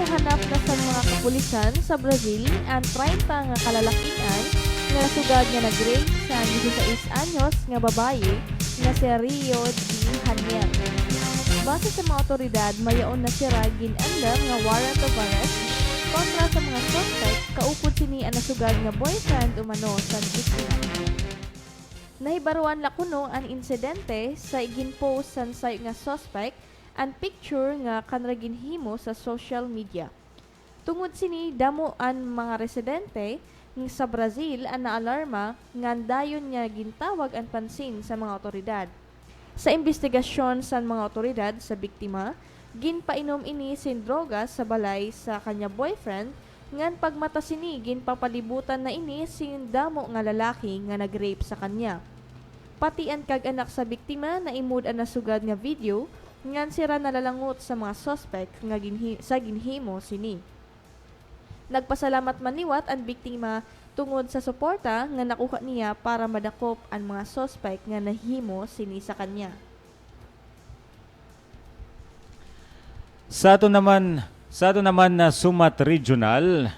mohanap na sa mga kapulisan sa Brazil ang 30 nga kalalakian nga nasugad nga nag-rape sa 16 anyos nga babaye nga si Rio de Janeiro. Base sa mga otoridad, mayaon na si Ragin andam nga warrant of arrest kontra sa mga suspect kaupod sini ang nasugad nga boyfriend umano sa biktima. Nahibaruan lakuno ang insidente sa iginpost sayo nga suspect ang picture nga kanra ginhimo sa social media. Tungod sini damo ang mga residente sa Brazil ang naalarma nga dayon niya gintawag ang pansin sa mga otoridad. Sa investigasyon sa mga otoridad sa biktima, ginpainom ini sin droga sa balay sa kanya boyfriend ngan pagmata sini ginpapalibutan na ini sin damo nga lalaki nga nagrape sa kanya. Pati ang kag-anak sa biktima na imod ang nasugad nga video ngan sira nalalangot sa mga suspect nga ginhi- sa ginhimo sini. Nagpasalamat man liwat ang biktima tungod sa suporta nga nakuha niya para madakop ang mga suspect nga nahimo sini sa kanya. Sa ato naman, sa ato naman na Sumat Regional,